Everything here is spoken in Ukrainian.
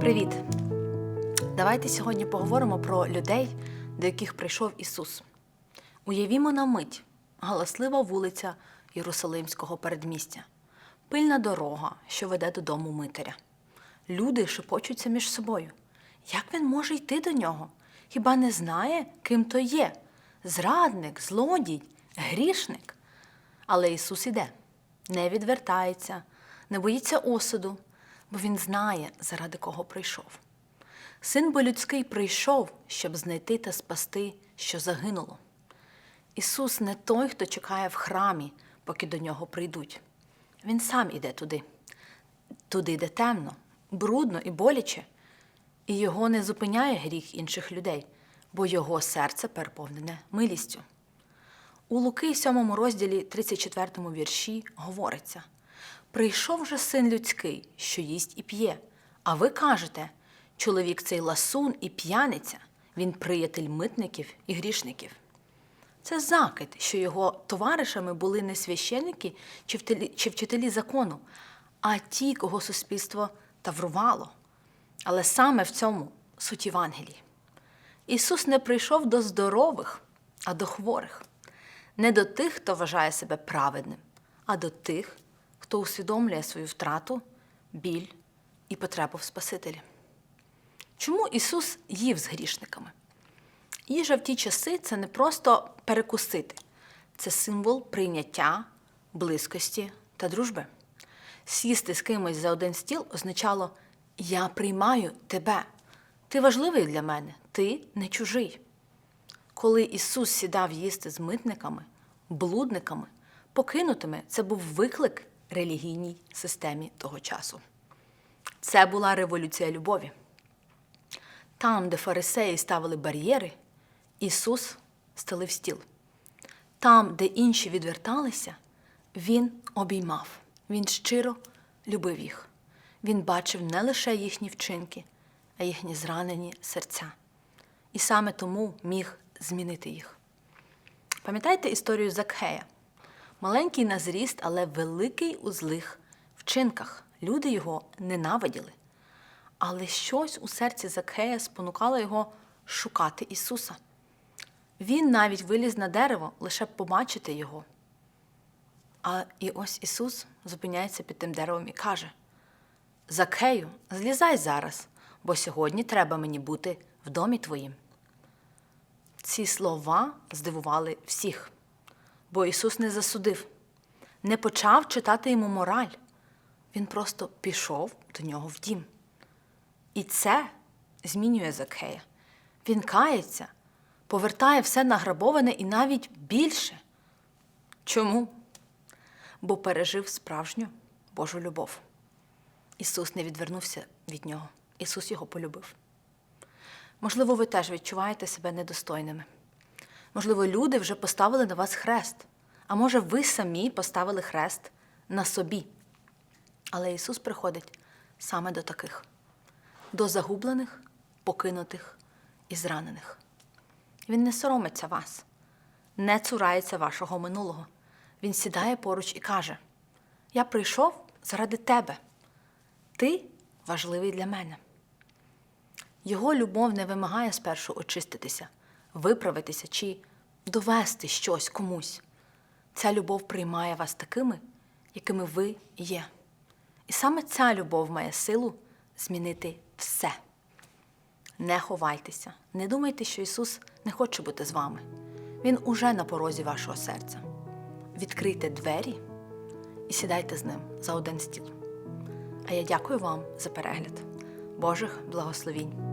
Привіт! Давайте сьогодні поговоримо про людей, до яких прийшов Ісус. Уявімо на мить галаслива вулиця Єрусалимського передмістя, пильна дорога, що веде додому Митаря. Люди шепочуться між собою. Як він може йти до нього? Хіба не знає, ким то є? Зрадник, злодій, грішник. Але Ісус іде, не відвертається, не боїться осуду, бо Він знає, заради кого прийшов. Син бо людський прийшов, щоб знайти та спасти, що загинуло. Ісус не той, хто чекає в храмі, поки до нього прийдуть. Він сам іде туди, туди, де темно, брудно і боляче, і його не зупиняє гріх інших людей, бо його серце переповнене милістю. У Луки, 7 розділі, 34 вірші, говориться: Прийшов же син людський, що їсть і п'є, а ви кажете, чоловік цей ласун і п'яниця, він приятель митників і грішників. Це закид, що його товаришами були не священники чи вчителі закону, а ті, кого суспільство таврувало. Але саме в цьому суть Євангелії. Ісус не прийшов до здорових, а до хворих, не до тих, хто вважає себе праведним, а до тих, хто усвідомлює свою втрату, біль і потребу в Спасителі. Чому Ісус їв з грішниками? Їжа в ті часи це не просто перекусити, це символ прийняття, близькості та дружби. Сісти з кимось за один стіл означало Я приймаю тебе. Ти важливий для мене, ти не чужий. Коли Ісус сідав їсти з митниками, блудниками, покинутими, це був виклик релігійній системі того часу. Це була революція любові. Там, де фарисеї ставили бар'єри, Ісус стелив стіл. Там, де інші відверталися, Він обіймав, Він щиро любив їх. Він бачив не лише їхні вчинки, а їхні зранені серця. І саме тому міг змінити їх. Пам'ятаєте історію Закхея? Маленький на зріст, але великий у злих вчинках. Люди його ненавиділи. Але щось у серці Закхея спонукало його шукати Ісуса. Він навіть виліз на дерево, лише побачити його. А і ось Ісус зупиняється під тим деревом і каже: Закхею, злізай зараз, бо сьогодні треба мені бути в домі твоїм. Ці слова здивували всіх, бо Ісус не засудив, не почав читати йому мораль. Він просто пішов до нього в дім. І це змінює Закхея. Він кається, повертає все награбоване і навіть більше. Чому? Бо пережив справжню Божу любов. Ісус не відвернувся від нього. Ісус його полюбив. Можливо, ви теж відчуваєте себе недостойними. Можливо, люди вже поставили на вас хрест, а може, ви самі поставили хрест на собі. Але Ісус приходить саме до таких до загублених, покинутих і зранених. Він не соромиться вас, не цурається вашого минулого. Він сідає поруч і каже: Я прийшов заради тебе. Ти важливий для мене. Його любов не вимагає спершу очиститися, виправитися чи довести щось комусь. Ця любов приймає вас такими, якими ви є. І саме ця любов має силу змінити все. Не ховайтеся, не думайте, що Ісус не хоче бути з вами. Він уже на порозі вашого серця. Відкрийте двері і сідайте з ним за один стіл. А я дякую вам за перегляд. Божих благословінь!